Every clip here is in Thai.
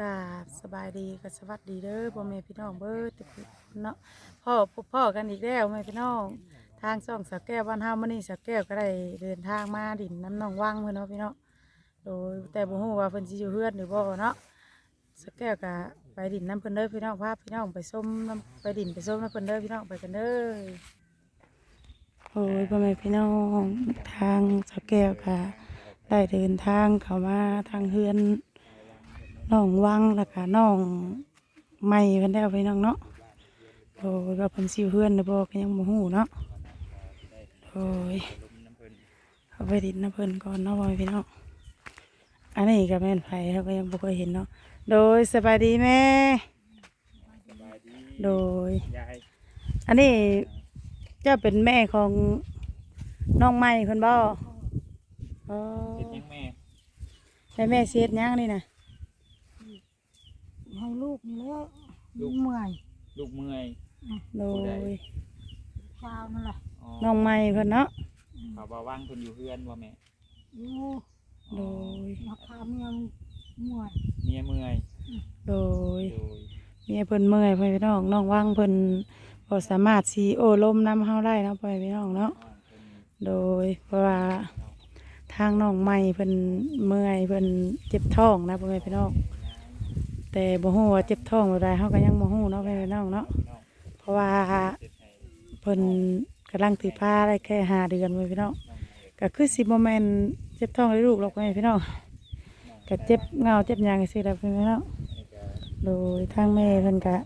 กาบสบายดีกับสวัสดีเด้อพ่อแม่พี่น้องเบิดทุกคนเนาะพ่อพบพ่อกันอีกแล้วแม่พี่น้อง ทางช่องสาวแก้วบ้านเฮามื้อนี้สาวแก้วก็ได้เดินทางมาดินน้ำหนองวังเพิ่นเนาะพี่น้องโดยแต่บ่ฮู้ว่าเพิ่นสิอยู่เฮือนหรือบ่เนาะสาวแก้วก็ไปดินน้ำเพิ่นเด้อพี่น้องพาพี่น้องไปส้มน้ำไปดินไปส้มน้ำเพิ่นเด้อพี่น้องไปกันเด้อโอ้ยพ่อแม่พี่น้องทางสาวแก้วก็ได้เดินทางเข้ามาทางเฮือน น้องวังแล้วก็น้องใหม่เพิ่นได้เอาไปน้องเนาะโอ้ยว่าเพิ่นสิวเฮือนหรือบ่ก็ยังบ่ฮู้เนาะโอ้ยเอาไปดินน้ำเพิ่นก่อนเนาะพ่อแม่พี่น้องอันนี้ก็แม่นไผเราก็ยังบ่เคยเห็นเนาะโดยสบายดีแม่สบายดีโดยยายอันนี้เจ้าเป็นแม่ของน้องใหม่เพิ่นบ่อ๋อเฮ็ดยังแม่แล้วแม่เสียดหยังนี่น่ะ ให้ลูกนี่แหละเมื่อยลูกเมื่อยโดยเช้านั่นแหละอ๋อน้องใหม่เพิ่นเนาะเขาบอกว่างเพิ่นอยู่เฮือนว่าแม่อยู่โดยราคาเมียงเมื่อยเมียเมื่อยโดยโดยเมียเพิ่นเมื่อยพ่อพี่น้องน้องว่างเพิ่นบ่สามารถสิโอ้ลมน้ำเฮาได้เนาะพ่อพี่น้องเนาะน้องเพิ่นโดยเพราะว่าทางน้องใหม่เพิ่นเมื่อยเพิ่นเจ็บท้องนะพ่อพี่น้อง แต่บ่ฮู้ว่าเจ็บท้องบ่ได้เฮาก็ยังบ่ฮู้เนาะพ่อพี่น้องเนาะเพราะว่าเฮ็ดให้เพิ่นกำลังติผ้าได้แค่ห้าเดือนพ่อพี่น้องก็คือสิบ่แม่นเจ็บท้องเลยลูกหรอกพ่อพี่น้องก็เจ็บเงาเจ็บหยังซี่แหละพี่น้องโดยทางแม่เพิ่นก็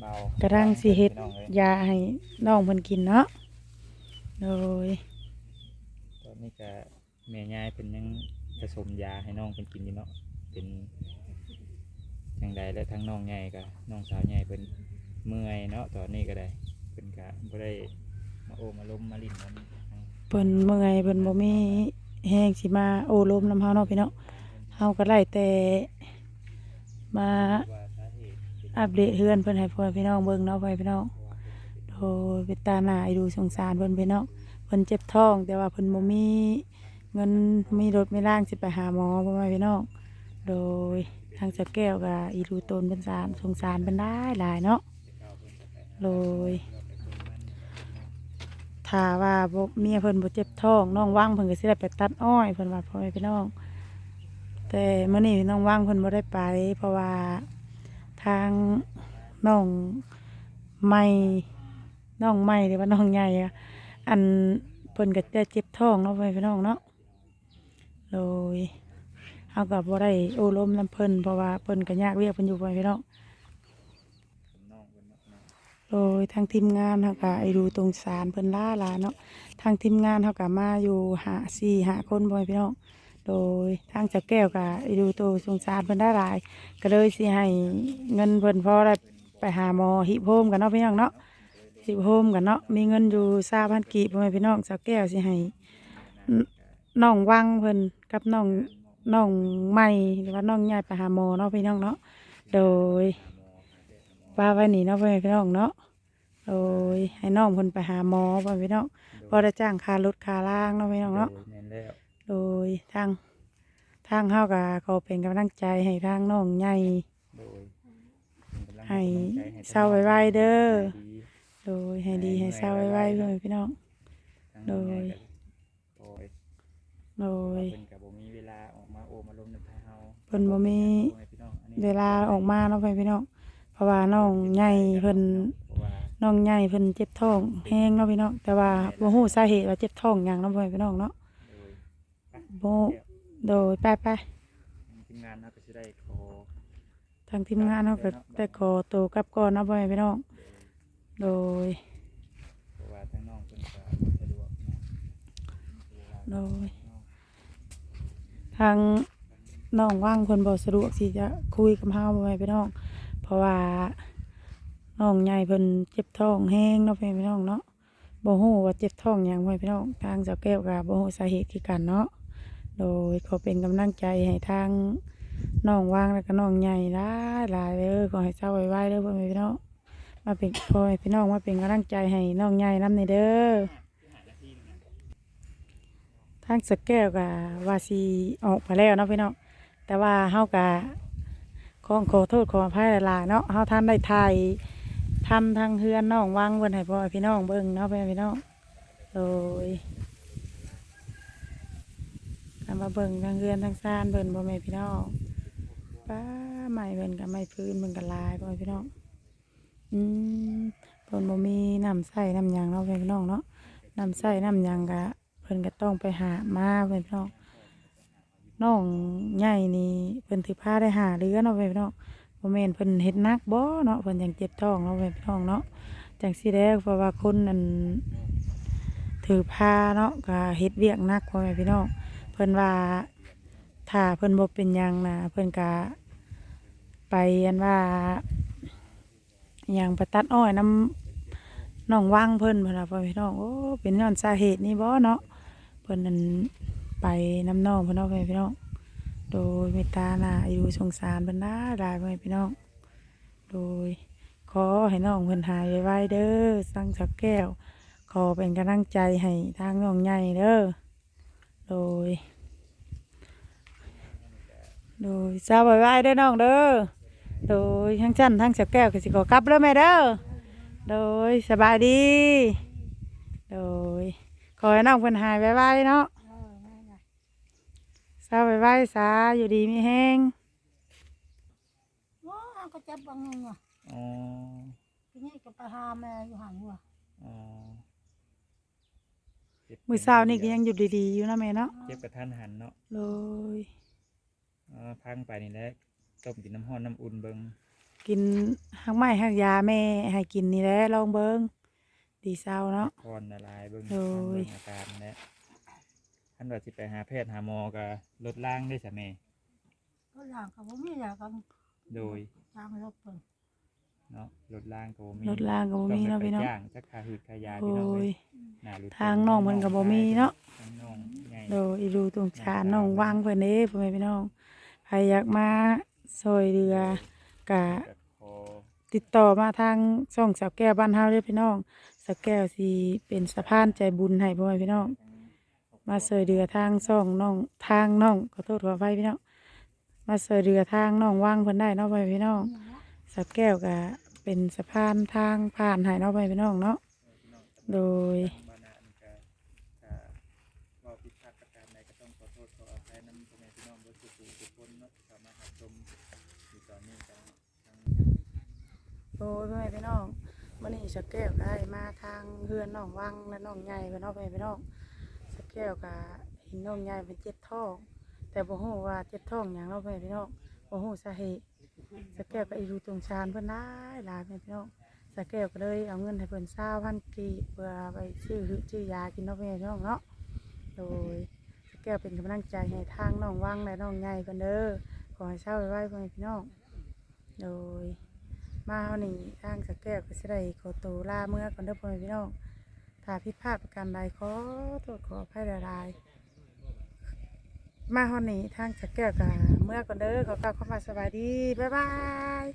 เบากำลังสิเฮ็ดยาให้น้องเพิ่นกินเนาะ โดย ตอนนี้ก็แม่ยายเพิ่นยังผสมยาให้น้องเพิ่นกินอยู่เนาะ เป็น จังใดและทั้งน้องใหญ่ก็น้องสาวใหญ่เพิ่นเมื่อยเนาะตอนนี้ก็ได้เพิ่นก็บ่ได้มาโอมาล้มมาลิ้นมันเพิ่นเมื่อยเพิ่นบ่มีแห้งสิมาโอ้ลมน้ำเฮาเนาะพี่เนาะเฮาก็ไล่แต่มาว่าสาเหตุเป็นอัปเดตเฮือนเพิ่นให้พ่อพี่น้องเบิ่งเนาะพ่อพี่น้องโดยเปตาหน้าดูสงสารเพิ่นพี่น้องเพิ่นเจ็บท้อง แต่ว่าเพิ่นบ่มีเงินมีรถมีร่างสิไปหาหมอพ่อแม่พี่น้องโดย ทางสะแก้วก็อีดูตนเป็นสารสงสารเพิ่นได้หลายเนาะโดยถ้าว่าบ่เมียเพิ่นบ่เจ็บท้องน้องว่างเพิ่นก็สิได้ไปตัดอ้อยเพิ่นว่าพ่อแม่พี่น้อง แต่มื้อนี้น้องว่างเพิ่นบ่ได้ไป เพราะว่าทางน้องใหม่น้องใหม่หรือว่าน้องใหญ่อันเพิ่นก็จะเจ็บท้องเนาะพ่อแม่พี่น้องเนาะโดย เฮาก็บ่ได้โอ้ลมน้ำเพิ่นเพราะว่าเพิ่นก็ยากเวียกเพิ่นอยู่พ่อแม่พี่น้องโดยทางทีมงานเขาก็ไอดูตรงสารเพิ่นล่าลาเนาะทางทีมงานเขาก็มาอยู่หาสี่หาคนบ่อยพี่น้องโดยทางจักแก้วก็ไอดูตัวสงสารเพิ่นได้หลาย ก็เลยสิให้เงินเพิ่นพอได้ไปหาหมอหิโพมกันเนาะพี่น้องเนาะหิโพมกันเนาะมีเงินอยู่ซาพันกีบ่อแม่พี่น้องจักแก้วสิให้นน้องวังเพิ่นกับน้อง น้องใหม่หรือว่าน้องใหญ่ไปหาหมอเนาะพี่น้องเนาะโดยป้าไว้นี่เนาะพ่อแม่พี่น้องเนาะโอ้ยให้น้องเพิ่นไปหาหมอพ่อแม่พี่น้องพอได้จ้างค่ารถค่าล่างเนาะพี่น้องเนาะโดยแม่นแล้วโดยทางทางเฮาก็ขอเป็นกำลังใจให้ทางน้องใหญ่โดยเป็นกำลังให้กำลังใจให้เศร้าไวๆเด้อให้ดีโดยให้ดีให้เศร้าไว้ๆพ่อแม่พี่น้องทั้งน้องใหญ่โดยกับโอ้ยโดยเพิ่นก็บ่มีเวลา เฮาเพิ่นบ่มีโอ้ยพี่น้องอันนี้เวลาออกมาเนาะพ่อแม่พี่น้องเพราะว่าน้องใหญ่เพิ่นเพราะว่าน้องใหญ่เพิ่นเจ็บท้องแห้งเนาะพี่น้องแต่ว่าบ่ฮู้สาเหตุว่าเจ็บท้องหยังเนาะพ่อแม่พี่น้องเนาะโดยบ่โดยไปไปทีมงานเฮาก็สิได้ขอทางทีมงานเขาก็ได้ขอตัวกลับก่อนเนาะพ่อแม่พี่น้องโดยเพราะว่าทั้งน้องเพิ่นก็สะดวกเนาะโดยทาง น้องว่างคนบ่สะดวกสิจะคุยกับเฮาพ่แม่พี่น้อง เพราะว่าน้องใหญ่เพิ่นเจ็บท้องแห้งเนาะพ่อแม่พี่น้องเนาะบ่ฮู้ว่าเจ็บท้องหยังแม่พี่น้องทางเจ้าแก้วก็บ่ฮู้สาเหตุคือกันเนาะโดยขอเป็นกำลังใจให้ทางน้องว่างแล้วก็น้องใหญ่หลายหลายเด้อขอให้เจ้าไว้ๆเด้อพ่อแม่พี่น้องมาเป็นพ่อแม่พี่น้องมาเป็นกำลังใจให้น้องใหญ่นำในเด้อทางสแก้วกับว่าสีออกมาแล้วเนาะพี่น้อง แต่ว่าเฮากะขอขอโทษขออภัยหลายๆเนาะเฮาท่านได้ถ่ายทำทางเฮือนน้องวางเพิ่นให้พ่อพี่น้องเบิ่งเนาะแม่พี่น้องโดยกำมาเบิ่งทางเฮือนทางซ่านเบิ่นพ่แม่พี่น้องป้าใหม่เบิ่นกับไม้พื้นเบิ่นกับลายพ่อพี่น้องอืมเพิ่นบ่มีน้ำใส่น้ำยังเนาะแม่พี่น้องเนาะน้ำใส่น้ำยังก็เพิ่นก็ต้องไปหามาพ่อแม่พี่น้อง น้องใหญ่นี่เพิ่นถือผ้าได้หาเรือเนาะแม่พี่น้องบ่แม่นเพิ่นเฮ็ดนักบ่เนาะเพิ่นยังเจ็บท้องเนาะแม่พี่น้องเนาะจังซี่แล้วเพราะว่าคนนั้นถือผ้าเนาะก็เฮ็ดเวียกนักพ่อแม่พี่น้องเพิ่นว่าถ้าเพิ่นบ่เป็นหยังนะเพิ่นก็ไปอันว่าหยังไปตัดอ้อยน้ำน้องว่างเพิ่นเพิ่นว่าพ่อแม่พี่น้องโอ้เป็นย้อนสาเหตุนี้บ่เนาะเพิ่นนั้น ไปน้ำน้องพี่น้องพี่น้องโดยเมตตาหนาอายุสงสารบรรดาดายพี่น้องโดย ขอให้น้องเพิ่นหายไวๆเด้อสั่งสักแก้ว ขอเป็นกำลังใจให้ทางน้องใหญ่เด้อโดย โดยสบายไว้เด้อน้องเด้อโดยทั้งจันทั้งสักแก้วก็สิขอกลับแล้วแม่เด้อโดยสบายดี โดยขอให้น้องเพิ่นหายไวๆเนาะ เศร้าไปไหว้สาอยู่ดีมีแห้งว้าก็เจ็บบางนึงอะอ๋อทีนี้ก็ไปหาแม่อยู่ห่างหัวอ๋อจ็บมือเศร้านี่ก็ยังอยู่ดีๆอยู่นะแม่เนาะเจ็บกระทันหันเนาะโดยอ๋อพังไปนี่แหละต้มกินน้ำห้อนน้ำอุ่นเบิงกินหักไม้หักยาแม่ให้กินนี่แหละลองเบิ้งดีเศร้าเนาะคอนละลายเบิงโอ้ยเบิ่งอาการแหละ ท่านว่าสิไปหาแพทย์หาหมอก็ลดล่างได้สะแม่ ก็อย่างกับผมไม่อยากกันโดยตามรถเปิดเนาะลดล่างก็บ่มีลดล่างก็บ่มีเนาะต้องไปพี่เนาะจ้างจักขาหืดขายาโอ้พี่น้องเลยยหน้าหลุดทางน้องมันก็บ่มีเนาะ ทางน้องใหญ่โดยอีดูตรงชานน้องวางเพิ่นเด้พ่อแม่พี่น้องใครอยากมาซอยเรือกะ ก็ขอติดต่อมาทางช่องสาวแก้วบ้านเฮาเด้อพี่น้องสาวแก้วสิเป็นสะพานใจบุญให้พ่อแม่พี่น้อง มาเสยเรือทางซ่องน้องทางน้องขอโทษขออภัยพี่น้องมาเสยเรือทางน้องว่างเพิ่นได้เนาะไปพี่น้องสักแก้วก็เป็นสะพานทางผ่านให้เนาะไปพี่น้องเนาะโดยบ้านนาอันก็ก็ว่าผิดพลาดประการใดก็ต้องขอโทษขออภัยนำพ่อแม่พี่น้องเบ่ทุกผู้ทุกคนเนาะที่เข้ามารับชมอยู่ตอนนี้ก็ทางโดยพ่อแม่พี่น้องมื้อนี้สักแก้วได้มาทางเฮือนน้องว่างและน้องใหญ่เพิ่นเนาะไปพี่น้อง กแก้วก็เห็นน้องใหญ่เป็นเจ็บท้อง แต่บ่ฮู้ว่าเจ็บท้องหยังเนาะไปพี่น้องบ่ฮู้สาเหตุสแก้วก็อีรูตรงชานเพิ่นได้หลายแม่พี่น้องสแก้วก็เลยเอาเงินให้เพิ่นเศร้าพันกีบเพื่อไปซื้อซื้อยากินเนาะแม่พี่น้องเนาะโดยสแก้วเป็นกำลังใจให้ทางน้องว่างและน้องใหญ่เพิ่นเด้อขอให้เศร้าไว้ๆพ่อแม่พี่น้องโดยมาเฮานี่ทางสแก้วก็สิได้ขอตัวลาเมื่อก่อนเด้อพ่อแม่พี่น้อง ถ้าผิดพลาดประการใดขอโทษขออภัยหลายๆมาเฮานี่ทางจะแก้วก็เมื่อก่อนเด้อขอกล่าวคำว่าสบายดี บ๊ายบาย